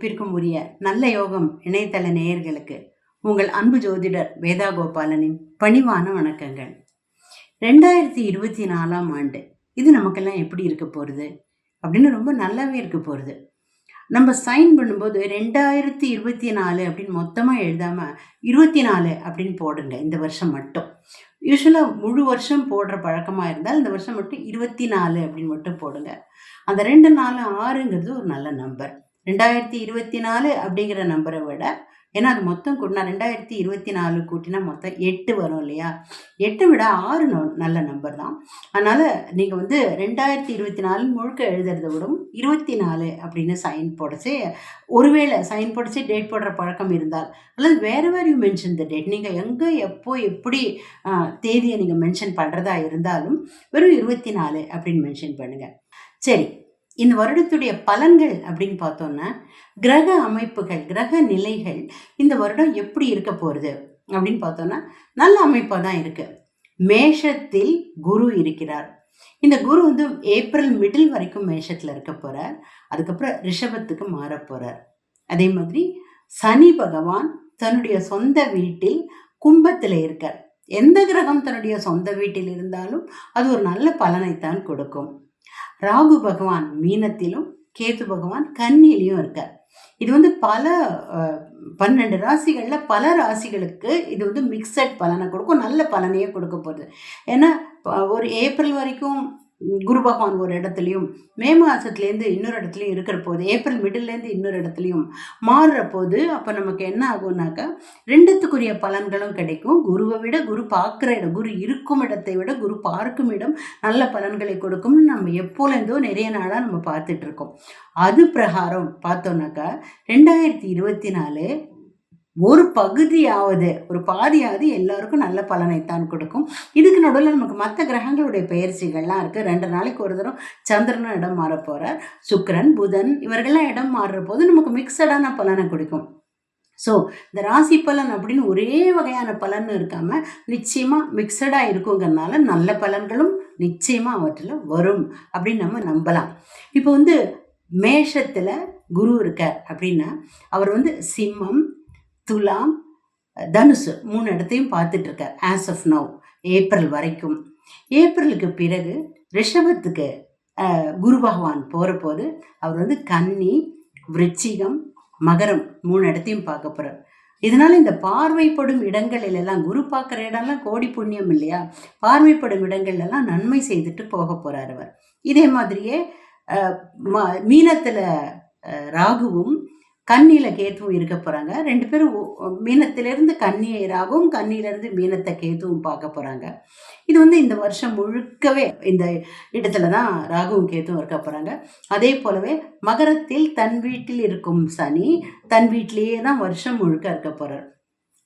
புகழுக்கும் உரிய நல்ல யோகம் இணையதள நேயர்களுக்கு உங்கள் அன்பு ஜோதிடர் வேதா கோபாலனின் பணிவான வணக்கங்கள். ரெண்டாயிரத்தி இருபத்தி நாலாம் ஆண்டு இது நமக்கெல்லாம் எப்படி இருக்க போகிறது அப்படின்னு ரொம்ப நல்லாவே இருக்க போகிறது நம்ம சைன் பண்ணும்போது ரெண்டாயிரத்தி இருபத்தி நாலு அப்படின்னு மொத்தமாக எழுதாமல் இருபத்தி நாலு அப்படின்னு போடுங்க இந்த வருஷம் மட்டும். யூஸ்வலாக முழு வருஷம் போடுற பழக்கமாக இருந்தால் இந்த வருஷம் மட்டும் இருபத்தி நாலு அப்படின்னு மட்டும் போடுங்க. அந்த ரெண்டு நாலு ஆறுங்கிறது ஒரு நல்ல நம்பர் ரெண்டாயிரத்தி இருபத்தி நாலு அப்படிங்கிற நம்பரை விட ஏன்னா அது மொத்தம் கூட்டினா ரெண்டாயிரத்தி இருபத்தி நாலு கூட்டினா மொத்தம் எட்டு வரும் இல்லையா? எட்டு விட ஆறு நல்ல நம்பர் தான். அதனால் நீங்கள் வந்து ரெண்டாயிரத்தி இருபத்தி நாலு முழுக்க எழுதுறத விடும் இருபத்தி நாலு அப்படின்னு சைன் போடச்சு ஒருவேளை சைன் போடச்சு டேட் போடுற பழக்கம் இருந்தால். அல்லது வேறு வேறு யூ மென்ஷன் த டேட் நீங்கள் எங்கே எப்போ எப்படி தேதியை நீங்கள் மென்ஷன் பண்ணுறதா இருந்தாலும் வெறும் இருபத்தி நாலு அப்படின்னு மென்ஷன் பண்ணுங்கள் சரி இந்த வருடத்துடைய பலன்கள் அப்படின்னு பார்த்தோன்னா கிரக அமைப்புகள் கிரக நிலைகள் இந்த வருடம் எப்படி இருக்க போகிறது அப்படின்னு பார்த்தோன்னா நல்ல அமைப்பாக தான் இருக்குது மேஷத்தில் குரு இருக்கிறார். இந்த குரு வந்து ஏப்ரல் மிடில் வரைக்கும் மேஷத்தில் இருக்க போகிறார் அதுக்கப்புறம் ரிஷபத்துக்கு மாற போகிறார் அதே மாதிரி சனி பகவான் தன்னுடைய சொந்த வீட்டில் கும்பத்தில் இருக்கார். எந்த கிரகம் தன்னுடைய சொந்த வீட்டில் இருந்தாலும் அது ஒரு நல்ல பலனைத்தான் கொடுக்கும். ராகு பகவான் மீனத்திலும் கேது பகவான் கன்னியிலையும் இருக்கார். இது வந்து பல பன்னெண்டு ராசிகளில் பல ராசிகளுக்கு இது வந்து மிக்சட் பலனை கொடுக்கும் நல்ல பலனையே கொடுக்க போகுது. ஏன்னா ஒரு ஏப்ரல் வரைக்கும் குரு பகவான் ஒரு இடத்துலையும் மே மாதத்துலேருந்து இன்னொரு இடத்துலையும் இருக்கிற போது ஏப்ரல் மிடில்லேருந்து இன்னொரு இடத்துலையும் மாறுற போது அப்போ நமக்கு என்ன ஆகும்னாக்கா ரெண்டுத்துக்குரிய பலன்களும் கிடைக்கும். குருவை விட குரு பார்க்குற இடம் குரு இருக்கும் இடத்தை விட குரு பார்க்கும் இடம் நல்ல பலன்களை கொடுக்கும்னு நம்ம எப்போலேருந்தோ நிறைய நாளாக நம்ம பார்த்துட்ருக்கோம். அது பிரகாரம் பார்த்தோன்னாக்கா ரெண்டாயிரத்தி இருபத்தி நாலு ஒரு பகுதியாவது ஒரு பாதியாவது எல்லாருக்கும் நல்ல பலனைத்தான் கொடுக்கும். இதுக்கு நடுவில் நமக்கு மற்ற கிரகங்களுடைய பெயர்ச்சிகள்லாம் இருக்குது ரெண்டு நாளைக்கு ஒரு தரம் சந்திரனும் இடம் மாற போகிறார் சுக்கரன் புதன் இவர்கள்லாம் இடம் மாறுற போது நமக்கு மிக்சடான பலனை கொடுக்கும். ஸோ இந்த ராசி பலன் அப்படின்னு ஒரே வகையான பலன் இருக்காமல் நிச்சயமாக மிக்சடாக இருக்குங்கிறனால நல்ல பலன்களும் நிச்சயமாக அவற்றில் வரும் அப்படின்னு நம்ம நம்பலாம். இப்போ வந்து மேஷத்தில் குரு இருக்கார் அப்படின்னா அவர் வந்து சிம்மம் துலாம் தனுசு மூணு இடத்தையும் பார்த்துட்டு இருக்கார் ஆஸ் ஆஃப் நவ் ஏப்ரல் வரைக்கும். ஏப்ரலுக்கு பிறகு ரிஷபத்துக்கு குரு பகவான் போகிற போது அவர் வந்து கன்னி விருச்சிகம் மகரம் மூணு இடத்தையும் பார்க்க போகிறார் இதனால் இந்த பார்வைப்படும் இடங்களில் எல்லாம் குரு பார்க்குற இடம்லாம் கோடி புண்ணியம் இல்லையா? பார்வைப்படும் இடங்கள்லாம் நன்மை செய்துட்டு போக போகிறார் அவர். இதே மாதிரியே மீனத்தில் ம- ராகுவும் கண்ணியில கேத்துவும் இருக்க போறாங்க. ரெண்டு பேரும் மீனத்திலிருந்து கன்னியை ராகுவும் கன்னியிலிருந்து மீனத்தை கேத்துவும் பார்க்க போறாங்க. இது வந்து இந்த வருஷம் முழுக்கவே இந்த இடத்துல தான் ராகுவும் கேத்துவும் இருக்க போறாங்க. அதே போலவே மகரத்தில் தன் வீட்டில் இருக்கும் சனி தன் வீட்டிலேயே தான் வருஷம் முழுக்க இருக்க போறார்.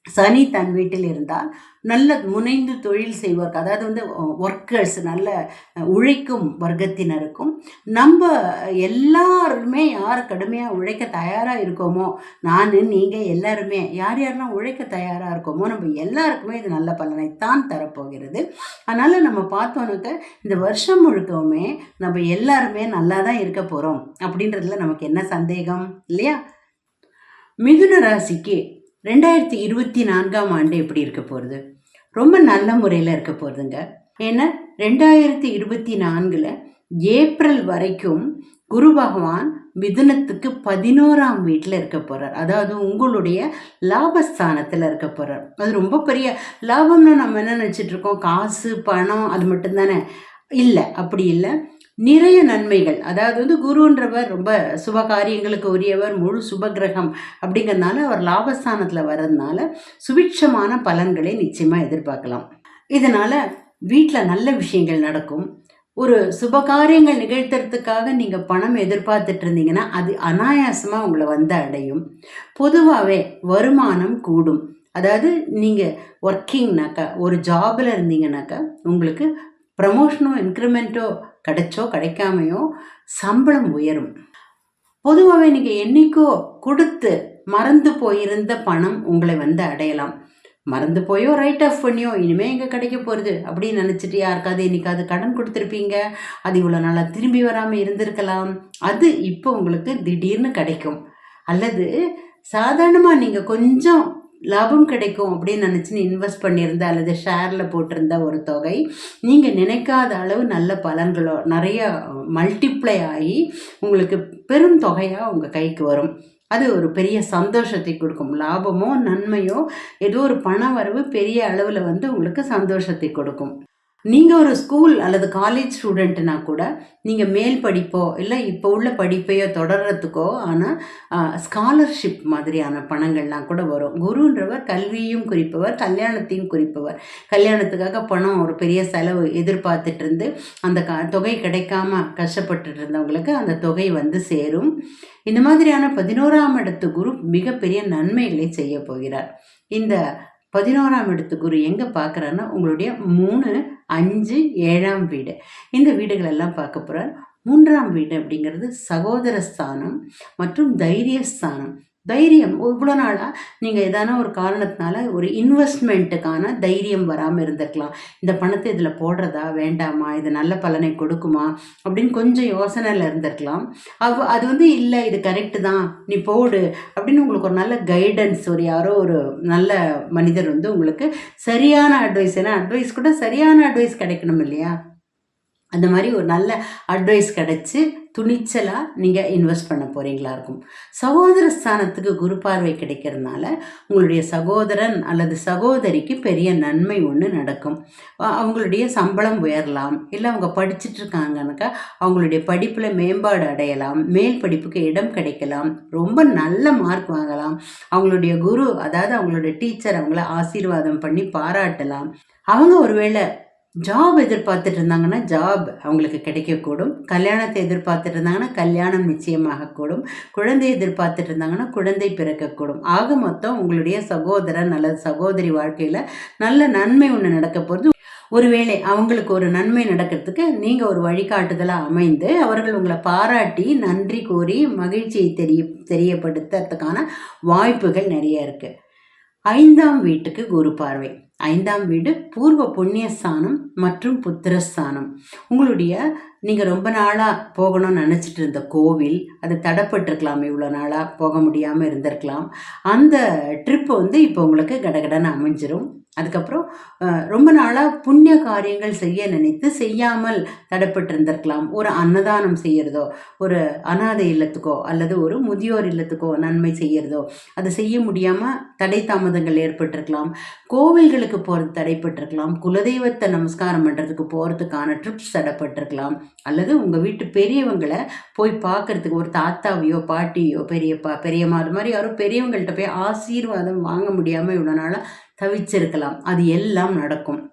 சனி தன் வீட்டில் இருந்தால் நல்ல முனைந்து தொழில் செய்வோர் அதாவது வந்து ஒர்க்கர்ஸ் நல்ல உழைக்கும் வர்க்கத்தினருக்கும் நம்ம எல்லாருமே யார் கடுமையாக உழைக்க தயாராக இருக்கோமோ நான் நீங்கள் எல்லாருமே யார் யாரெல்லாம் உழைக்க தயாராக இருக்கோமோ நம்ம எல்லாருக்குமே இது நல்ல பலனைத்தான் தரப்போகிறது. அதனால் நம்ம பார்த்தோன்னாக்க இந்த வருஷம் முழுக்கவுமே நம்ம எல்லாருமே நல்லா தான் இருக்க போகிறோம் அப்படின்றதுல நமக்கு என்ன சந்தேகம் இல்லையா? மிதுன ராசிக்கு ரெண்டாயிரத்தி இருபத்தி நான்காம் ஆண்டு எப்படி இருக்க போகிறது ரொம்ப நல்ல முறையில் இருக்க போகிறதுங்க ஏன்னா ரெண்டாயிரத்தி இருபத்தி நான்கில் ஏப்ரல் வரைக்கும் குரு பகவான் மிதுனத்துக்கு பதினோராம் வீட்டில் இருக்க போகிறார் அதாவது உங்களுடைய லாபஸ்தானத்தில் இருக்க போகிறார் அது ரொம்ப பெரிய லாபம்னு நம்ம என்ன நினச்சிட்ருக்கோம் காசு பணம் அது மட்டும்தானே? இல்லை அப்படி இல்லை. நிறைய நன்மைகள். அதாவது வந்து குருன்றவர் ரொம்ப சுப காரியங்களுக்கு உரியவர் முழு சுபகிரகம் அப்படிங்கிறதுனால அவர் லாபஸ்தானத்தில் வர்றதுனால சுபிட்சமான பலன்களை நிச்சயமாக எதிர்பார்க்கலாம். இதனால் வீட்டில் நல்ல விஷயங்கள் நடக்கும். ஒரு சுபகாரியங்கள் நிகழ்த்துறதுக்காக நீங்கள் பணம் எதிர்பார்த்துட்டு இருந்தீங்கன்னா அது அனாயாசமாக உங்களை வந்து அடையும். பொதுவாகவே வருமானம் கூடும். அதாவது நீங்கள் ஒர்க்கிங்னாக்கா ஒரு ஜாபில் இருந்தீங்கனாக்கா உங்களுக்கு ப்ரமோஷனோ இன்க்ரிமெண்ட்டோ கிடைச்சோ கிடைக்காமையோ சம்பளம் உயரும். பொதுவாகவே நீங்கள் என்னைக்கோ கொடுத்து மறந்து போயிருந்த பணம் உங்களை வந்து அடையலாம். மறந்து போயோ ரைட் ஆஃப் பண்ணியோ இனிமேல் எங்கே கிடைக்க போகிறது அப்படின்னு நினச்சிட்டு யாருக்காவது இன்றைக்காவது கடன் கொடுத்துருப்பீங்க? அது இவ்வளோ நாளாக திரும்பி வராமல் இருந்திருக்கலாம். அது இப்போ உங்களுக்கு திடீர்னு கிடைக்கும். அல்லது சாதாரணமாக நீங்கள் கொஞ்சம் லாபம் கிடைக்கும் அப்படின்னு நினச்சின்னு இன்வெஸ்ட் பண்ணியிருந்தா அல்லது ஷேரில் போட்டிருந்த ஒரு தொகை நீங்கள் நினைக்காத அளவு நல்ல பலன்களோ நிறைய மல்டிப்ளை ஆகி உங்களுக்கு பெரும் தொகையாக உங்கள் கைக்கு வரும். அது ஒரு பெரிய சந்தோஷத்தை கொடுக்கும். லாபமோ நன்மையோ ஏதோ ஒரு பண வரவு பெரிய அளவில் வந்து உங்களுக்கு சந்தோஷத்தை கொடுக்கும். நீங்கள் ஒரு ஸ்கூல் அல்லது காலேஜ் ஸ்டூடெண்ட்னா கூட நீங்கள் மேல் படிப்போ இல்லை இப்போ உள்ள படிப்பையோ தொடர்றதுக்கோ ஆனால் ஸ்காலர்ஷிப் மாதிரியான பணங்கள்லாம் கூட வரும். குருன்றவர் கல்வியும் குறிப்பவர் கல்யாணத்தையும் குறிப்பவர். கல்யாணத்துக்காக பணம் ஒரு பெரிய செலவு எதிர்பார்த்துட்டு இருந்து அந்த க தொகை கிடைக்காம கஷ்டப்பட்டுட்டு இருந்தவங்களுக்கு அந்த தொகை வந்து சேரும். இந்த மாதிரியான பதினோராம் இடத்து குரு மிகப்பெரிய நன்மைகளை செய்ய போகிறார். இந்த பதினோராம் இடத்து குரு எங்கே பார்க்குறாருன்னா உங்களுடைய மூணு அஞ்சு ஏழாம் வீடு. இந்த வீடுகளெல்லாம் பார்க்க போகிறார் மூன்றாம் வீடு அப்படிங்கிறது சகோதர ஸ்தானம் மற்றும் தைரியஸ்தானம். தைரியம். இவ்வளோ நாளாக நீங்கள் எதான ஒரு காரணத்தினால ஒரு இன்வெஸ்ட்மெண்ட்டுக்கான தைரியம் வராமல் இருந்திருக்கலாம். இந்த பணத்தை இதில் போடுறதா வேண்டாமா? இது நல்ல பலனை கொடுக்குமா? அப்படின்னு கொஞ்சம் யோசனையில் இருந்திருக்கலாம். அவ் அது வந்து இல்லை இது கரெக்டு தான். நீ போடு. அப்படின்னு உங்களுக்கு ஒரு நல்ல கைடன்ஸ் ஒரு யாரோ ஒரு நல்ல மனிதர் வந்து உங்களுக்கு சரியான அட்வைஸ் ஏன்னா அட்வைஸ் கூட சரியான அட்வைஸ் கிடைக்கணும் இல்லையா? அந்த மாதிரி ஒரு நல்ல அட்வைஸ் கிடச்சி துணிச்சலாக நீங்கள் இன்வெஸ்ட் பண்ண போகிறீங்களா இருக்கும். சகோதர ஸ்தானத்துக்கு குரு பார்வை கிடைக்கிறதுனால உங்களுடைய சகோதரன் அல்லது சகோதரிக்கு பெரிய நன்மை ஒன்று நடக்கும். அவங்களுடைய சம்பளம் உயரலாம். இல்லை அவங்க படிச்சுட்டு இருக்காங்கனாக்கா அவங்களுடைய படிப்பில் மேம்பாடு அடையலாம். மேல் படிப்புக்கு இடம் கிடைக்கலாம். ரொம்ப நல்ல மார்க் வாங்கலாம். அவங்களுடைய குரு அதாவது அவங்களுடைய டீச்சர் அவங்கள ஆசீர்வாதம் பண்ணி பாராட்டலாம். அவங்க ஒருவேளை ஜாப் எதிர்பார்த்துட்டு இருந்தாங்கன்னா ஜாப் அவங்களுக்கு கிடைக்கக்கூடும். கல்யாணத்தை எதிர்பார்த்துட்டு இருந்தாங்கன்னா கல்யாணம் நிச்சயமாகக்கூடும். குழந்தை எதிர்பார்த்துட்டு இருந்தாங்கன்னா குழந்தை பிறக்கக்கூடும். ஆக மொத்தம் உங்களுடைய சகோதரன் அல்லது சகோதரி வாழ்க்கையில் நல்ல நன்மை ஒன்று நடக்க போகிறது ஒருவேளை அவங்களுக்கு ஒரு நன்மை நடக்கிறதுக்கு நீங்கள் ஒரு வழிகாட்டுதலாக அமைந்து அவர்கள் உங்களை பாராட்டி நன்றி கூறி மகிழ்ச்சியை தெரிய தெரியப்படுத்துறதுக்கான வாய்ப்புகள் நிறைய இருக்குது ஐந்தாம் வீட்டுக்கு குரு பார்வை. ஐந்தாம் வீடு பூர்வ புண்ணியஸ்தானம் மற்றும் புத்திரஸ்தானம் உங்களுடைய நீங்கள் ரொம்ப நாளாக போகணும்னு நினச்சிட்டு இருந்த கோவில் அது தடப்பட்டிருக்கலாம் இவ்வளோ நாளாக போக முடியாமல் இருந்திருக்கலாம். அந்த ட்ரிப்பு வந்து இப்போ உங்களுக்கு கடகடன்னு அமைஞ்சிரும். அதுக்கப்புறம் ரொம்ப நாளாக புண்ணிய காரியங்கள் செய்ய நினைத்து செய்யாமல் தடைப்பட்டு இருந்திருக்கலாம் ஒரு அன்னதானம் செய்கிறதோ ஒரு அனாதை இல்லத்துக்கோ அல்லது ஒரு முதியோர் இல்லத்துக்கோ நன்மை செய்கிறதோ அதை செய்ய முடியாமல் தடை தாமதங்கள் ஏற்பட்டிருக்கலாம். கோவில்களுக்கு போகிறது தடைப்பட்டிருக்கலாம். குலதெய்வத்தை நமஸ்காரம் பண்ணுறதுக்கு போகிறதுக்கான ட்ரிப்ஸ் தடைப்பட்டிருக்கலாம். அல்லது உங்கள் வீட்டு பெரியவங்களை போய் பார்க்குறதுக்கு ஒரு தாத்தாவையோ பாட்டியோ பெரியப்பா பெரியம்மா அது மாதிரி யாரும் பெரியவங்கள்ட்ட போய் ஆசீர்வாதம் வாங்க முடியாமல் இவ்வளோ நாளாக தவிச்சிருக்கலாம். அது எல்லாம் நடக்கும்.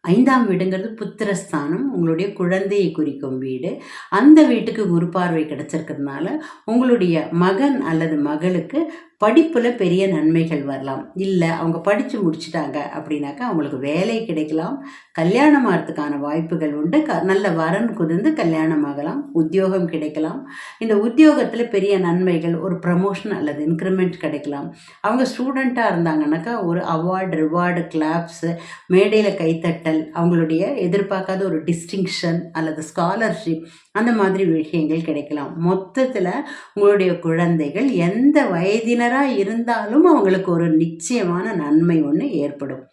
ஐந்தாம் வீடுங்கிறது புத்திரஸ்தானம் உங்களுடைய குழந்தையை குறிக்கும் வீடு. அந்த வீட்டுக்கு குரு பார்வை கிடைச்சிருக்கிறதுனால உங்களுடைய மகன் அல்லது மகளுக்கு படிப்பில் பெரிய நன்மைகள் வரலாம். இல்லை அவங்க படித்து முடிச்சிட்டாங்க அப்படின்னாக்கா அவங்களுக்கு வேலை கிடைக்கலாம். கல்யாணம் ஆகிறதுக்கான வாய்ப்புகள் உண்டு. க நல்ல வரன் குதிர்ந்து கல்யாணம் ஆகலாம். உத்தியோகம் கிடைக்கலாம். இந்த உத்தியோகத்தில் பெரிய நன்மைகள் ஒரு ப்ரமோஷன் அல்லது இன்க்ரிமெண்ட் கிடைக்கலாம். அவங்க ஸ்டூடெண்ட்டாக இருந்தாங்கனாக்கா ஒரு அவார்டு ரிவார்டு கிளாப்ஸு மேடையில் கைத்தட்டல் அவங்களுடைய எதிர்பார்க்காத ஒரு டிஸ்டிங்ஷன் அல்லது ஸ்காலர்ஷிப் அந்த மாதிரி விஷயங்கள் கிடைக்கலாம். மொத்தத்தில் உங்களுடைய குழந்தைகள் எந்த வயதினராக இருந்தாலும் அவங்களுக்கு ஒரு நிச்சயமான நன்மை ஒன்று ஏற்படும்.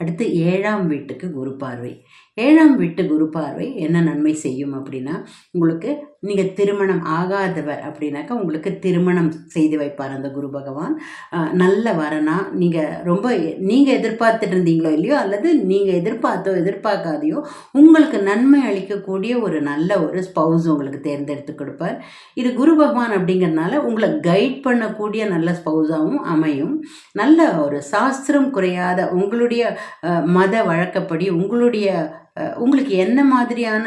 அடுத்து ஏழாம் வீட்டுக்கு குரு பார்வை. ஏழாம் வீட்டு குரு பார்வை என்ன நன்மை செய்யும் அப்படின்னா உங்களுக்கு நீங்கள் திருமணம் ஆகாதவர் அப்படின்னாக்கா உங்களுக்கு திருமணம் செய்து வைப்பார் அந்த குரு பகவான். நல்ல வரனா நீங்கள் ரொம்ப நீங்கள் எதிர்பார்த்துட்டு இருந்தீங்களோ இல்லையோ அல்லது நீங்கள் எதிர்பார்த்தோ எதிர்பார்க்காதையோ உங்களுக்கு நன்மை அளிக்கக்கூடிய ஒரு நல்ல ஒரு ஸ்பவுஸ் உங்களுக்கு தேர்ந்தெடுத்து கொடுப்பார். இது குரு பகவான் அப்படிங்கிறதுனால உங்களை கைட் பண்ணக்கூடிய நல்ல ஸ்பவுஸாகவும் அமையும். நல்ல ஒரு சாஸ்திரம் குறையாத உங்களுடைய மத வழக்கப்படி உங்களுடைய உங்களுக்கு என்ன மாதிரியான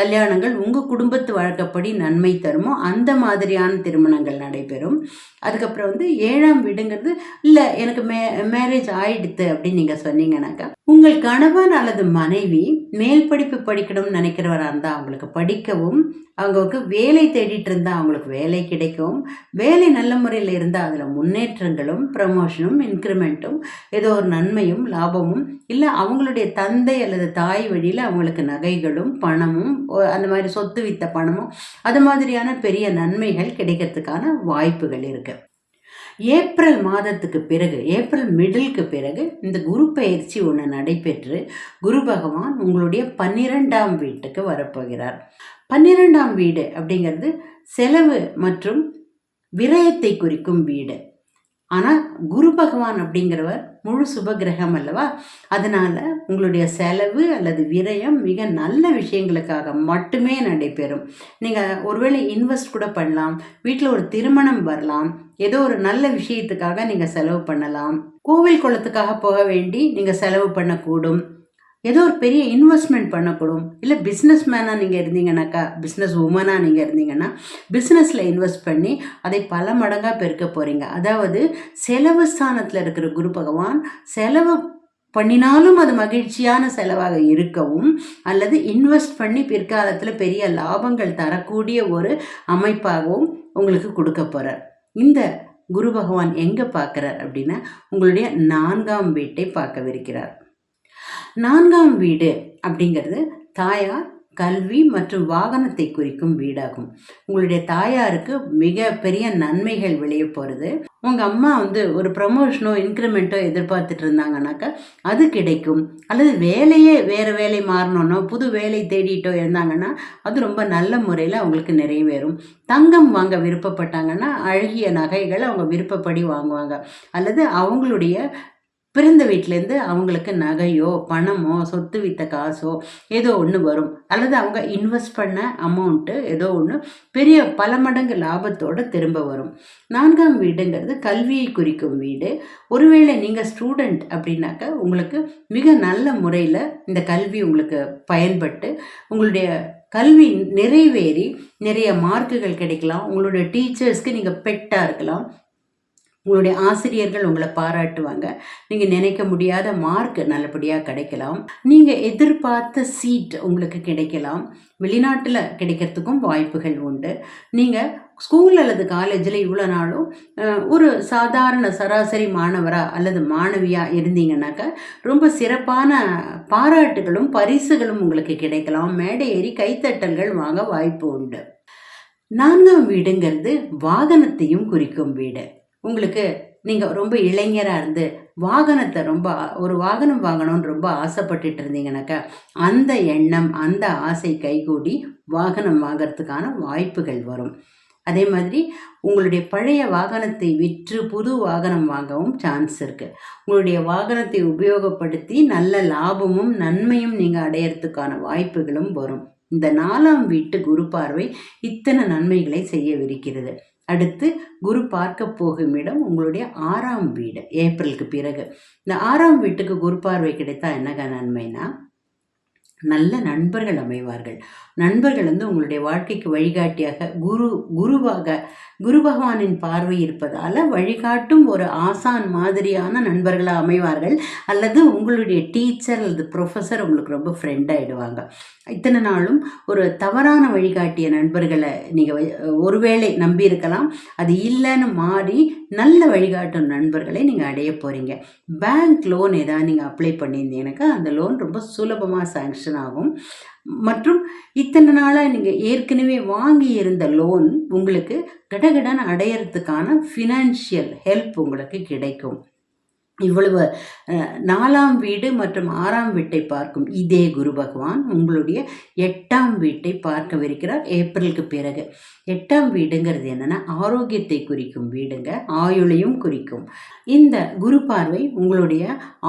கல்யாணங்கள் உங்கள் குடும்பத்து வழக்கப்படி நன்மை தருமோ அந்த மாதிரியான திருமணங்கள் நடைபெறும். அதுக்கப்புறம் வந்து ஏழாம் வீடுங்கிறது இல்லை எனக்கு மே மேரேஜ் ஆயிடுத்து அப்படின்னு நீங்கள் சொன்னீங்கன்னாக்கா உங்கள் கணவன் அல்லது மனைவி மேல் படிப்பு படிக்கணும்னு நினைக்கிறவராக இருந்தால் அவங்களுக்கு படிக்கவும் அவங்களுக்கு வேலை தேடிட்டு இருந்தால் அவங்களுக்கு வேலை கிடைக்கும். வேலை நல்ல முறையில் இருந்தால் அதில் முன்னேற்றங்களும் ப்ரமோஷனும் இன்க்ரிமெண்ட்டும் ஏதோ ஒரு நன்மையும் லாபமும் இல்லை அவங்களுடைய தந்தை அல்லது தாய் வழி வழியில் அவங்களுக்கு நகைகளும் பணமும் அந்த மாதிரி சொத்து வித்த பணமும் அது மாதிரியான பெரிய நன்மைகள் கிடைக்கிறதுக்கான வாய்ப்புகள் இருக்குது ஏப்ரல் மாதத்துக்கு பிறகு ஏப்ரல் மிடிலுக்கு பிறகு இந்த குரு பயிற்சி ஒன்று நடைபெற்று குரு பகவான் உங்களுடைய பன்னிரெண்டாம் வீட்டுக்கு வரப்போகிறார். பன்னிரெண்டாம் வீடு அப்படிங்கிறது செலவு மற்றும் விரயத்தை குறிக்கும் வீடு. ஆனால் குரு பகவான் அப்படிங்கிறவர் முழு சுபகிரகம் அல்லவா? அதனால் உங்களுடைய செலவு அல்லது விரயம் மிக நல்ல விஷயங்களுக்காக மட்டுமே நடைபெறும். நீங்கள் ஒருவேளை இன்வெஸ்ட் கூட பண்ணலாம் வீட்டில் ஒரு திருமணம் வரலாம் ஏதோ ஒரு நல்ல விஷயத்துக்காக நீங்கள் செலவு பண்ணலாம். கோவில் குளத்துக்காக போக வேண்டி நீங்கள் செலவு பண்ணக்கூடும். ஏதோ ஒரு பெரிய இன்வெஸ்ட்மெண்ட் பண்ணக்கூடும். இல்லை பிஸ்னஸ் மேனாக நீங்கள் இருந்தீங்கன்னாக்கா பிஸ்னஸ் உமனாக நீங்கள் இருந்தீங்கன்னா பிஸ்னஸில் இன்வெஸ்ட் பண்ணி அதை பல மடங்காக பெருக்க போகிறீங்க அதாவது செலவு ஸ்தானத்தில் இருக்கிற குரு பகவான் செலவு பண்ணினாலும் அது மகிழ்ச்சியான செலவாக இருக்கவும் அல்லது இன்வெஸ்ட் பண்ணி பிற்காலத்தில் பெரிய லாபங்கள் தரக்கூடிய ஒரு அமைப்பாகவும் உங்களுக்கு கொடுக்க போகிறார் இந்த குரு பகவான் எங்கே பார்க்குறார் அப்படின்னா உங்களுடைய நான்காம் வீட்டை பார்க்கவிருக்கிறார். நான்காம் வீடு அப்படிங்கிறது தாயார் கல்வி மற்றும் வாகனத்தை குறிக்கும் வீடாகும். உங்களுடைய தாயாருக்கு மிக பெரிய நன்மைகள் விளைய போகிறது உங்கள் அம்மா வந்து ஒரு ப்ரமோஷனோ இன்க்ரிமெண்ட்டோ எதிர்பார்த்துட்டு இருந்தாங்கனாக்கா அது கிடைக்கும். அல்லது வேலையே வேறு வேலை மாறணும்னோ புது வேலை தேடிட்டோ இருந்தாங்கன்னா அது ரொம்ப நல்ல முறையில் அவங்களுக்கு நிறைவேறும். தங்கம் வாங்க விருப்பப்பட்டாங்கன்னா அழகிய நகைகளை அவங்க விருப்பப்படி வாங்குவாங்க. அல்லது அவங்களுடைய பிறந்த வீட்டிலேருந்து அவங்களுக்கு நகையோ பணமோ சொத்து வித்த காசோ ஏதோ ஒன்று வரும். அல்லது அவங்க இன்வெஸ்ட் பண்ண அமௌண்ட்டு ஏதோ ஒன்று பெரிய பல மடங்கு லாபத்தோடு திரும்ப வரும். நான்காம் வீடுங்கிறது கல்வியை குறிக்கும் வீடு. ஒருவேளை நீங்கள் ஸ்டூடெண்ட் அப்படின்னாக்க உங்களுக்கு மிக நல்ல முறையில் இந்த கல்வி உங்களுக்கு பயன்பட்டு உங்களுடைய கல்வி நிறைவேறி நிறைய மார்க்குகள் கிடைக்கலாம். உங்களுடைய டீச்சர்ஸ்க்கு நீங்கள் பெட்டாக இருக்கலாம். உங்களுடைய ஆசிரியர்கள் உங்களை பாராட்டுவாங்க. நீங்கள் நினைக்க முடியாத மார்க் நல்லபடியாக கிடைக்கலாம். நீங்கள் எதிர்பார்த்த சீட் உங்களுக்கு கிடைக்கலாம். வெளிநாட்டில் கிடைக்கிறதுக்கும் வாய்ப்புகள் உண்டு. நீங்கள் ஸ்கூல் அல்லது காலேஜில் இவ்வளோ நாளும் ஒரு சாதாரண சராசரி மாணவராக அல்லது மாணவியாக இருந்தீங்கன்னாக்கா ரொம்ப சிறப்பான பாராட்டுகளும் பரிசுகளும் உங்களுக்கு கிடைக்கலாம். மேடை ஏறி கைத்தட்டல்கள் வாங்க வாய்ப்பு உண்டு. நான்காம் வீடுங்கிறது வாகனத்தையும் குறிக்கும் வீடு. உங்களுக்கு நீங்கள் ரொம்ப இளைஞராக இருந்து வாகனத்தை ரொம்ப ஒரு வாகனம் வாங்கணும்னு ரொம்ப ஆசைப்பட்டுட்டு இருந்தீங்கனாக்கா அந்த எண்ணம் அந்த ஆசை கைகூடி வாகனம் வாங்கிறதுக்கான வாய்ப்புகள் வரும். அதே மாதிரி உங்களுடைய பழைய வாகனத்தை விற்று புது வாகனம் வாங்கவும் சான்ஸ் இருக்குது உங்களுடைய வாகனத்தை உபயோகப்படுத்தி நல்ல லாபமும் நன்மையும் நீங்கள் அடையிறதுக்கான வாய்ப்புகளும் வரும். இந்த நாலாம் வீட்டு குரு பார்வை இத்தனை நன்மைகளை செய்யவிருக்கிறது. அடுத்து குரு பார்க்க போகும் இடம் உங்களுடைய ஆறாம் வீடு ஏப்ரலுக்கு பிறகு. இந்த ஆறாம் வீட்டுக்கு குரு பார்வை கிடைத்தா என்னங்க நன்மைனா நல்ல நண்பர்கள் அமைவார்கள். நண்பர்கள் வந்து உங்களுடைய வாழ்க்கைக்கு வழிகாட்டியாக குரு குருவாக குரு பகவானின் பார்வை இருப்பதால் வழிகாட்டும் ஒரு ஆசான் மாதிரியான நண்பர்களாக அமைவார்கள். அல்லது உங்களுடைய டீச்சர் அல்லது ப்ரொஃபஸர் உங்களுக்கு ரொம்ப ஃப்ரெண்ட் ஆகிடுவாங்க இத்தனை நாளும் ஒரு தவறான வழிகாட்டிய நண்பர்களை நீங்கள் ஒருவேளை நம்பியிருக்கலாம். அது இல்லைன்னு மாறி நல்ல வழிகாட்டும் நண்பர்களை நீங்கள் அடைய போகிறீங்க பேங்க் லோன் ஏதாவது நீங்கள் அப்ளை பண்ணியிருந்தீங்கன்னாக்கா அந்த லோன் ரொம்ப சுலபமாக சாங்ஷன் ஆகும். மற்றும் இத்தனை நாளாக நீங்கள் ஏற்கனவே வாங்கி இருந்த லோன் உங்களுக்கு கடகடன் அடையிறதுக்கான ஃபினான்ஷியல் ஹெல்ப் உங்களுக்கு கிடைக்கும். இவ்வளவு நாலாம் வீடு மற்றும் ஆறாம் வீட்டை பார்க்கும் இதே குரு பகவான் உங்களுடைய எட்டாம் வீட்டை பார்க்கவிருக்கிறார் ஏப்ரலுக்கு பிறகு. எட்டாம் வீடுங்கிறது என்னென்னா ஆரோக்கியத்தை குறிக்கும் வீடுங்க ஆயுளையும் குறிக்கும். இந்த குரு பார்வை உங்களுடைய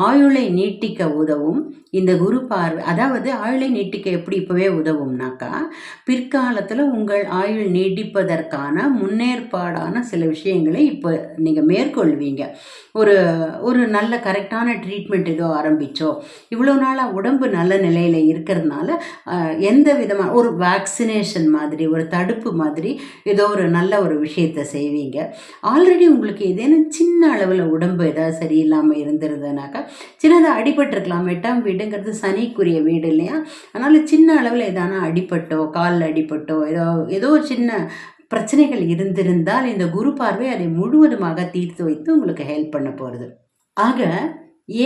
ஆயுளை நீட்டிக்க உதவும். இந்த குரு பார்வை அதாவது ஆயுளை நீட்டிக்க எப்படி இப்போவே உதவும்னாக்கா பிற்காலத்தில் உங்கள் ஆயுள் நீடிப்பதற்கான முன்னேற்பாடான சில விஷயங்களை இப்போ நீங்கள் மேற்கொள்வீங்க. ஒரு ஒரு நல்ல கரெக்டான ட்ரீட்மெண்ட் ஏதோ ஆரம்பித்தோம் இவ்வளோ நாளாக உடம்பு நல்ல நிலையில் இருக்கிறதுனால எந்த விதமான ஒரு வேக்சினேஷன் மாதிரி ஒரு தடுப்பு மாதிரி ஏதோ ஒரு நல்ல ஒரு விஷயத்தை செய்வீங்க. ஆல்ரெடி உங்களுக்கு ஏதேனும் சின்ன அளவில் உடம்பு ஏதாவது சரியில்லாமல் இருந்திருந்ததுனாக்கா சின்னதாக அடிபட்டிருக்கலாம். எட்டாம் வீடுங்கிறது சனிக்குரிய வீடு இல்லையா? அதனால் சின்ன அளவில் எதானா அடிபட்டோ காலில் அடிபட்டோ ஏதோ ஏதோ ஒரு சின்ன பிரச்சனைகள் இருந்திருந்தால் இந்த குரு பார்வை அதை முழுவதுமாக தீர்த்து வைத்து உங்களுக்கு ஹெல்ப் பண்ண போகிறது ஆக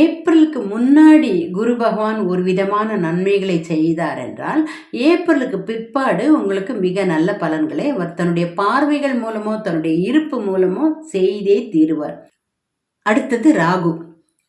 ஏப்ரலுக்கு முன்னாடி குரு பகவான் ஒரு விதமான நன்மைகளை செய்தார் என்றால் ஏப்ரலுக்கு பிற்பாடு உங்களுக்கு மிக நல்ல பலன்களை அவர் தன்னுடைய பார்வைகள் மூலமோ தன்னுடைய இருப்பு மூலமோ செய்தே தீருவார். அடுத்தது ராகு.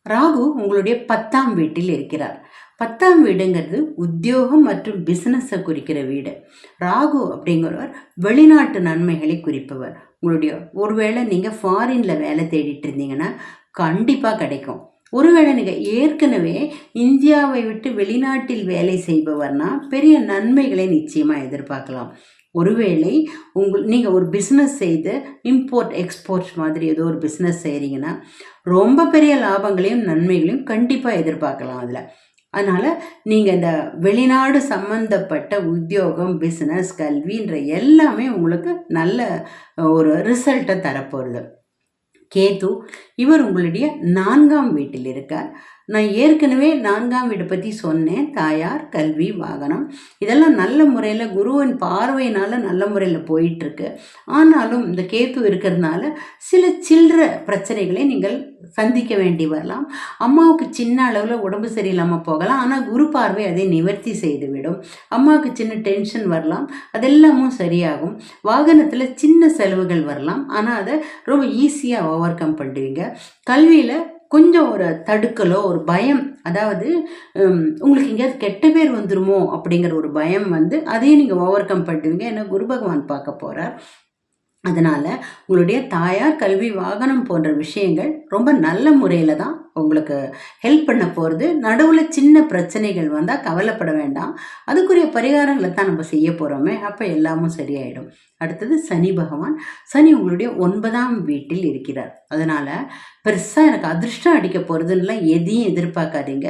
ராகு உங்களுடைய பத்தாம் வீட்டில் இருக்கிறார். பத்தாம் வீடுங்கிறது உத்தியோகம் மற்றும் பிஸ்னஸை குறிக்கிற வீடு. ராகு அப்படிங்கிறவர் வெளிநாட்டு நன்மைகளை குறிப்பவர். உங்களுடைய ஒருவேளை நீங்கள் ஃபாரினில் வேலை தேடிட்டு இருந்தீங்கன்னா கண்டிப்பாக கிடைக்கும். ஒருவேளை நீங்கள் ஏற்கனவே இந்தியாவை விட்டு வெளிநாட்டில் வேலை செய்பவர்னா பெரிய நன்மைகளை நிச்சயமாக எதிர்பார்க்கலாம். ஒருவேளை உங்கள் நீங்கள் ஒரு பிஸ்னஸ் செய்து இம்போர்ட் எக்ஸ்போர்ட் மாதிரி ஏதோ ஒரு பிஸ்னஸ் செய்கிறீங்கன்னா ரொம்ப பெரிய லாபங்களையும் நன்மைகளையும் கண்டிப்பாக எதிர்பார்க்கலாம் அதில். அதனால் நீங்கள் இந்த வெளிநாடு சம்மந்தப்பட்ட உத்தியோகம் பிஸ்னஸ் கல்வின்ற எல்லாமே உங்களுக்கு நல்ல ஒரு ரிசல்ட்டை தரப்போகிறது கேது இவர் உங்களுடைய நான்காம் வீட்டில் இருக்கார். நான் ஏற்கனவே நான்காம் வீடு பற்றி சொன்னேன் தாயார் கல்வி வாகனம். இதெல்லாம் நல்ல முறையில் குருவின் பார்வையினால் நல்ல முறையில் போயிட்டுருக்கு. ஆனாலும் இந்த கேத்து இருக்கிறதுனால சில சில்லற பிரச்சனைகளை நீங்கள் சந்திக்க வேண்டி வரலாம். அம்மாவுக்கு சின்ன அளவில் உடம்பு சரியில்லாமல் போகலாம். ஆனால் குரு பார்வை அதை நிவர்த்தி செய்துவிடும். அம்மாவுக்கு சின்ன டென்ஷன் வரலாம். அதெல்லாமும் சரியாகும். வாகனத்தில் சின்ன செலவுகள் வரலாம். ஆனால் அதை ரொம்ப ஈஸியாக ஓவர் கம் பண்ணுவீங்க கல்வியில் கொஞ்சம் ஒரு தடுக்கலோ ஒரு பயம் அதாவது உங்களுக்கு எங்கேயாவது கெட்ட பேர் வந்துருமோ அப்படிங்கிற ஒரு பயம் வந்து அதையும் நீங்கள் ஓவர் கம் பண்ணுவீங்க ஏன்னா குரு பகவான் பார்க்க போகிறார் அதனால் உங்களுடைய தாயார் கல்வி வாகனம் போன்ற விஷயங்கள் ரொம்ப நல்ல முறையில் தான் உங்களுக்கு ஹெல்ப் பண்ண போகிறது நடுவில் சின்ன பிரச்சனைகள் வந்தால் கவலைப்பட வேண்டாம். அதுக்குரிய பரிகாரங்களை தான் நம்ம செய்ய போகிறோமே அப்போ எல்லாமும் சரியாயிடும். அடுத்தது சனி பகவான். சனி உங்களுடைய ஒன்பதாம் வீட்டில் இருக்கிறார். அதனால் பெருசாக எனக்கு அதிர்ஷ்டம் அடிக்க போகிறதுன்னெலாம் எதையும் எதிர்பார்க்காதீங்க.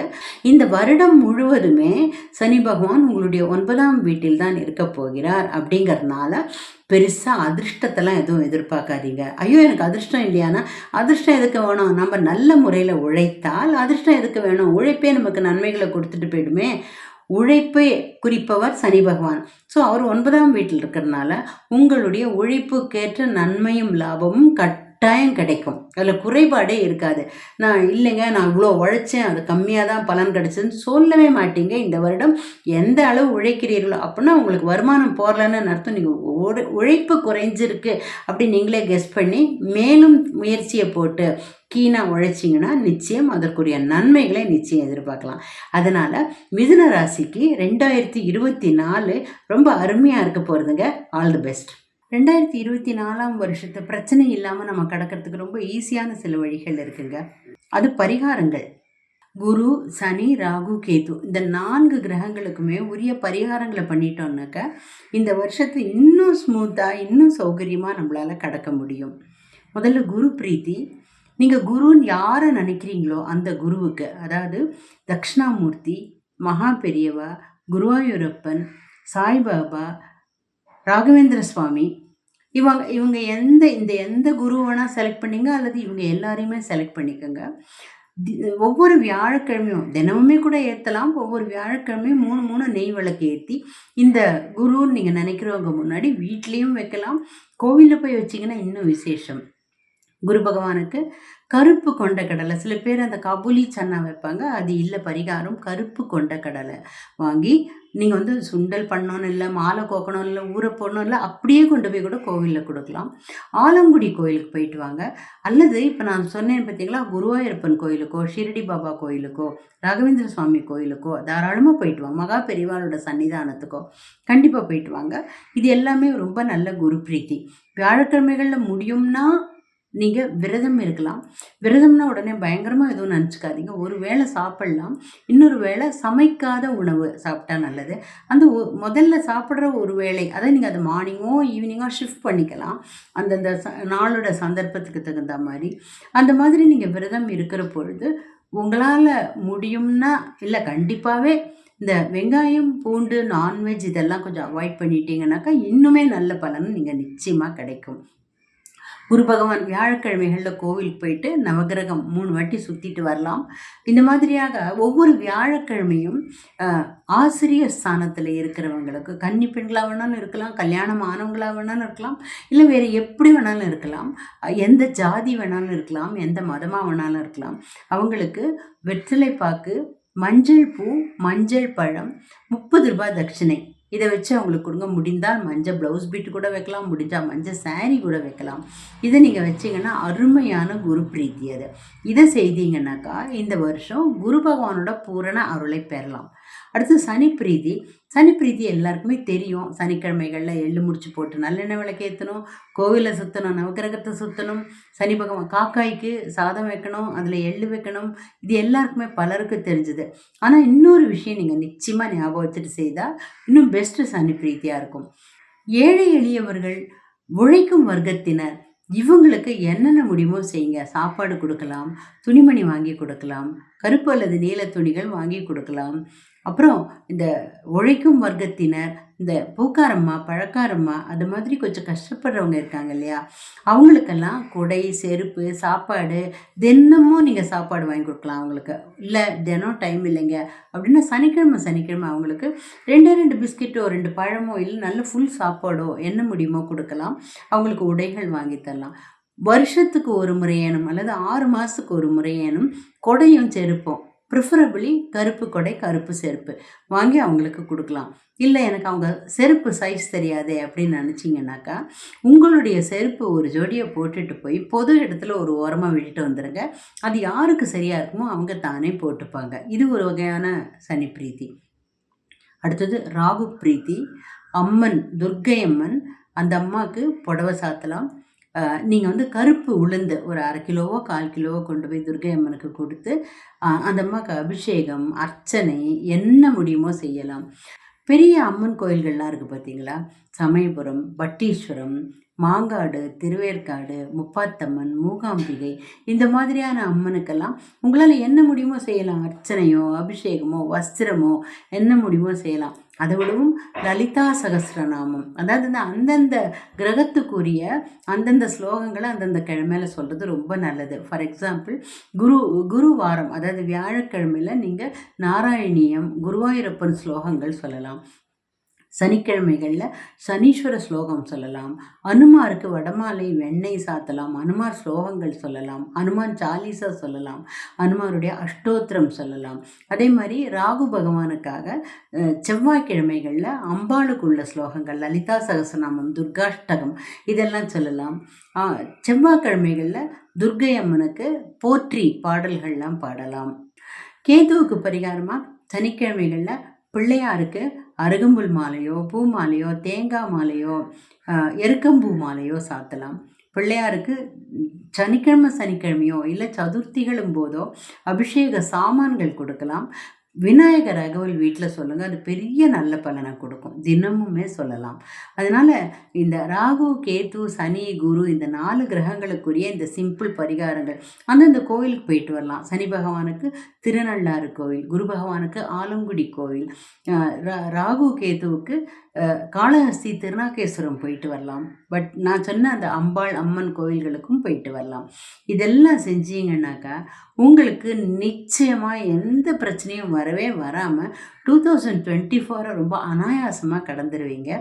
இந்த வருடம் முழுவதுமே சனி பகவான் உங்களுடைய ஒன்பதாம் வீட்டில் தான் இருக்க போகிறார் அப்படிங்கிறதுனால பெருசாக அதிர்ஷ்டத்தெல்லாம் எதுவும் எதிர்பார்க்காதீங்க. ஐயோ எனக்கு அதிர்ஷ்டம் இல்லையானா? அதிர்ஷ்டம் எதுக்கு வேணும்? நம்ம நல்ல முறையில் உழைத்தால் அதிர்ஷ்டம் எதுக்கு வேணும்? உழைப்பே நமக்கு நன்மைகளை கொடுத்துட்டு போயிடுமே. உழைப்பை குறிப்பவர் சனி பகவான். ஸோ அவர் ஒன்பதாம் வீட்டில் இருக்கிறதுனால உங்களுடைய உழைப்புக்கேற்ற நன்மையும் லாபமும் கட் கட்டாயம் கிடைக்கும். அதில் குறைபாடே இருக்காது. நான் இல்லைங்க நான் இவ்வளோ உழைச்சேன் அது கம்மியாக தான் பலன் கிடச்சதுன்னு சொல்லவே மாட்டீங்க. இந்த வருடம் எந்த அளவு உழைக்கிறீர்களோ அப்படின்னா உங்களுக்கு வருமானம் போடலன்னு அர்த்தம். நீங்கள் உழைப்பு குறைஞ்சிருக்கு அப்படின்னு நீங்களே கெஸ் பண்ணி மேலும் முயற்சியை போட்டு கீனாக உழைச்சிங்கன்னா நிச்சயம் அதற்குரிய நன்மைகளை நிச்சயம் எதிர்பார்க்கலாம். அதனால் மிதுன ராசிக்கு ரெண்டாயிரத்தி இருபத்தி நாலு ரொம்ப அருமையாக இருக்க போகிறதுங்க ஆல் தி பெஸ்ட் ரெண்டாயிரத்தி இருபத்தி நாலாம் வருஷத்தை பிரச்சனை இல்லாமல் நம்ம கடக்கிறதுக்கு ரொம்ப ஈஸியான சில வழிகள் இருக்குங்க. அது பரிகாரங்கள். குரு சனி ராகு கேது இந்த நான்கு கிரகங்களுக்குமே உரிய பரிகாரங்களை பண்ணிட்டோம்னாக்க இந்த வருஷத்தை இன்னும் ஸ்மூத்தாக இன்னும் சௌகரியமாக நம்மளால் கடக்க முடியும். முதல்ல குரு பிரீத்தி. நீங்கள் குருன்னு யாரை நினைக்கிறீங்களோ அந்த குருவுக்கு அதாவது தக்ஷணாமூர்த்தி மகா பெரியவா குருவாயூரப்பன் சாய்பாபா ராகவேந்திர சுவாமி இவங்க இவங்க எந்த இந்த எந்த குருவனா செலக்ட் பண்ணிங்க? அல்லது இவங்க எல்லாரையுமே செலக்ட் பண்ணிக்கோங்க. ஒவ்வொரு வியாழக்கிழமையும் தினமுமே கூட ஏற்றலாம் ஒவ்வொரு வியாழக்கிழமையும் மூணு மூணு நெய் விளக்கு ஏற்றி இந்த குருன்னு நீங்கள் நினைக்கிறவங்க முன்னாடி வீட்லேயும் வைக்கலாம். கோவிலில் போய் வச்சிங்கன்னா இன்னும் விசேஷம். குரு பகவானுக்கு கருப்பு கொண்ட கடலை. சில பேர் அந்த கபுலி சன்னா வைப்பாங்க. அது இல்லை பரிகாரம். கருப்பு கொண்ட கடலை வாங்கி நீங்கள் வந்து சுண்டல் பண்ணணும் இல்லை மாலை கோக்கணும் இல்லை ஊற போடணும் இல்லை அப்படியே கொண்டு போய் கூட கோவிலில் கொடுக்கலாம். ஆலங்குடி கோயிலுக்கு போயிட்டு வாங்க. அல்லது இப்போ நான் சொன்னேன் பார்த்தீங்களா குருவாயூரப்பன் கோயிலுக்கோ ஷிரடி பாபா கோயிலுக்கோ ராகவேந்திர சுவாமி கோயிலுக்கோ தாராளமாக போயிட்டு வாங்க. மகா பெரிவாளோட சன்னிதானத்துக்கோ கண்டிப்பாக போயிட்டு வாங்க. இது எல்லாமே ரொம்ப நல்ல குரு பிரீத்தி. வியாழக்கிழமைகளில் முடியும்னா நீங்கள் விரதம் இருக்கலாம். விரதம்னா உடனே பயங்கரமாக எதுவும் நினச்சிக்காதீங்க. ஒரு வேளை சாப்பிட்லாம். இன்னொரு வேளை சமைக்காத உணவு சாப்பிட்டா நல்லது. அந்த முதல்ல சாப்பிட்ற ஒரு வேளை அதை நீங்கள் அதை மார்னிங்கோ ஈவினிங்கோ ஷிஃப்ட் பண்ணிக்கலாம். அந்தந்த ச நாளோட சந்தர்ப்பத்துக்கு தகுந்த மாதிரி. அந்த மாதிரி நீங்கள் விரதம் இருக்கிற பொழுது உங்களால் முடியும்னா இல்லை கண்டிப்பாகவே இந்த வெங்காயம் பூண்டு நான்வெஜ் இதெல்லாம் கொஞ்சம் அவாய்ட் பண்ணிட்டீங்கன்னாக்கா இன்னுமே நல்ல பலன் நீங்கள் நிச்சயமாக கிடைக்கும். குரு பகவான் வியாழக்கிழமைகளில் கோவிலுக்கு போயிட்டு நவகிரகம் மூணு வாட்டி சுற்றிட்டு வரலாம். இந்த மாதிரியாக ஒவ்வொரு வியாழக்கிழமையும் ஆசிரியர் ஸ்தானத்தில் இருக்கிறவங்களுக்கு கன்னி பெண்களாக வேணாலும் இருக்கலாம் கல்யாணம் ஆனவங்களாக வேணாலும் இருக்கலாம் இல்லை வேறு எப்படி வேணாலும் இருக்கலாம் எந்த ஜாதி வேணாலும் இருக்கலாம் எந்த மதமாக வேணாலும் இருக்கலாம். அவங்களுக்கு வெற்றிலை பாக்கு மஞ்சள் பூ மஞ்சள் பழம் முப்பது ரூபாய் தட்சிணை. இதை வச்சு அவங்களுக்கு கொடுங்க. முடிந்தால் மஞ்சள் ப்ளவுஸ் பீட் கூட வைக்கலாம் முடிஞ்சால் மஞ்சள் saree கூட வைக்கலாம். இதை நீங்கள் வச்சீங்கன்னா அருமையான குரு பிரீத்தி அது. இதை செய்தீங்கன்னாக்கா இந்த வருஷம் குரு பகவானோட பூரண அருளை பெறலாம். அடுத்து சனி பிரீதி சனி எல்லாருக்குமே தெரியும். சனிக்கிழமைகளில் எள்ளு முடிச்சு போட்டு நல்லெண்ணெய் விளக்கேற்றணும் கோவிலை சுற்றணும் நவக்கிரகத்தை சுற்றணும் சனி பகவான் காக்காய்க்கு சாதம் வைக்கணும். அதில் எள்ளு வைக்கணும். இது எல்லாருக்குமே பலருக்கு தெரிஞ்சது. ஆனால் இன்னொரு விஷயம் நீங்கள் நிச்சயமாக ஞாபகம் வச்சுட்டு செய்தால் இன்னும் பெஸ்ட்டு சனி பிரீத்தியாக இருக்கும். ஏழை எளியவர்கள் உழைக்கும் வர்க்கத்தினர். இவங்களுக்கு என்னென்ன முடியுமோ செய்யுங்க. சாப்பாடு கொடுக்கலாம். துணிமணி வாங்கி கொடுக்கலாம். கருப்பு அல்லது நீல துணிகள் வாங்கி கொடுக்கலாம். அப்புறம் இந்த உழைக்கும் வர்க்கத்தினர் இந்த பூக்காரம்மா பழக்காரம்மா அது மாதிரி கொஞ்சம் கஷ்டப்படுறவங்க இருக்காங்க இல்லையா? அவங்களுக்கெல்லாம் குடை செருப்பு சாப்பாடு தினமும் நீங்கள் சாப்பாடு வாங்கி கொடுக்கலாம் அவங்களுக்கு. இல்லை தினம் டைம் இல்லைங்க. அப்படின்னா சனிக்கிழமை சனிக்கிழமை அவங்களுக்கு ரெண்டே ரெண்டு பிஸ்கெட்டோ ரெண்டு பழமோ இல்லை நல்ல ஃபுல் சாப்பாடோ என்ன முடியுமோ கொடுக்கலாம். அவங்களுக்கு உடைகள் வாங்கி தரலாம். வருஷத்துக்கு ஒரு முறையேனும் அல்லது ஆறு மாதத்துக்கு ஒரு முறையேனும் கொடையும் செருப்போம். ப்ரிஃபரபிளி கருப்பு கொடை கருப்பு செருப்பு. வாங்கி அவங்களுக்கு கொடுக்கலாம். இல்லை எனக்கு அவங்க செருப்பு சைஸ் தெரியாதே அப்படின்னு நினச்சிங்கனாக்கா உங்களுடைய செருப்பு ஒரு ஜோடியை போட்டுட்டு போய் பொது இடத்துல ஒரு ஓரமாக விட்டுட்டு வந்துடுங்க அது யாருக்கு சரியாக இருக்குமோ அவங்க தானே போட்டுப்பாங்க. இது ஒரு வகையான சனி பிரீத்தி. அடுத்தது ராகு பிரீத்தி. அம்மன் துர்க்கை அம்மன் அந்த அம்மாவுக்கு புடவை சாத்தலாம். நீங்கள் வந்து கருப்பு உளுந்து ஒரு அரை கிலோவோ கால் கிலோவோ கொண்டு போய் துர்கை அம்மனுக்கு கொடுத்து அந்த அம்மாவுக்கு அபிஷேகம் அர்ச்சனை என்ன முடியுமோ செய்யலாம். பெரிய அம்மன் கோயில்கள்லாம் இருக்குது பார்த்தீங்களா சமயபுரம் பட்டீஸ்வரம் மாங்காடு திருவேற்காடு முப்பாத்தம்மன் மூகாம்பிகை இந்த மாதிரியான அம்மனுக்கெல்லாம் உங்களால் என்ன முடியுமோ செய்யலாம். அர்ச்சனையோ அபிஷேகமோ வஸ்திரமோ என்ன முடியுமோ செய்யலாம். அதை விடவும் லலிதா சகசிரநாமம். அதாவது இந்த அந்தந்த கிரகத்துக்குரிய அந்தந்த ஸ்லோகங்களை அந்தந்த கிழமையில சொல்கிறது ரொம்ப நல்லது. ஃபார் எக்ஸாம்பிள் குரு குரு வாரம் அதாவது வியாழக்கிழமையில் நீங்கள் நாராயணியம் குருவாயூரப்பன் ஸ்லோகங்கள் சொல்லலாம். சனிக்கிழமைகளில் சனீஸ்வர ஸ்லோகம் சொல்லலாம். அனுமாருக்கு வடமாலை வெண்ணெய் சாத்தலாம். அனுமார் ஸ்லோகங்கள் சொல்லலாம். அனுமான் சாலிசா சொல்லலாம். அனுமாருடைய அஷ்டோத்திரம் சொல்லலாம். அதே மாதிரி ராகு பகவானுக்காக அஹ், செவ்வாய்க்கிழமைகளில் அம்பாளுக்குள்ள ஸ்லோகங்கள் லலிதா சகசநாமம் துர்காஷ்டகம் இதெல்லாம் சொல்லலாம். செவ்வாய்க்கிழமைகளில் துர்க்கை அம்மனுக்கு போற்றி பாடல்கள்லாம் பாடலாம். கேதுவுக்கு பரிகாரமாக சனிக்கிழமைகளில் பிள்ளையாருக்கு அருகம்புல் மாலையோ பூ மாலையோ தேங்காய் மாலையோ எருக்கம்பூ மாலையோ சாத்தலாம். பிள்ளையாருக்கு சனிக்கிழமை சனிக்கிழமையோ இல்லை சதுர்த்திகளும் போதோ அபிஷேக சாமான்கள் கொடுக்கலாம். விநாயகர் அகவல் வீட்டில் சொல்லுங்கள் அது பெரிய நல்ல பலனை கொடுக்கும். தினமுமே சொல்லலாம். அதனால் இந்த ராகு கேது சனி குரு இந்த நாலு கிரகங்களுக்குரிய இந்த சிம்பிள் பரிகாரங்கள். அந்தந்த கோயிலுக்கு போயிட்டு வரலாம். சனி பகவானுக்கு திருநள்ளாறு கோவில் குரு பகவானுக்கு ஆலங்குடி கோவில் ரா- ராகு கேதுவுக்கு காளஹஸ்தி திருநாகேஸ்வரம் போயிட்டு வரலாம். பட் நான் சொன்ன அந்த அம்பாள் அம்மன் கோவில்களுக்கும் போயிட்டு வரலாம். இதெல்லாம் செஞ்சீங்கன்னாக்கா உங்களுக்கு நிச்சயமாக எந்த பிரச்சனையும் வர வரவே வராமல் டூ தௌசண்ட் டுவெண்ட்டி ஃபோரை ரொம்ப அனாயாசமாக கடந்துருவீங்க.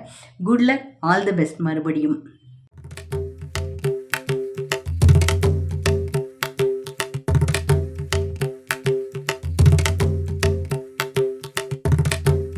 Good luck all the best மறுபடியும்.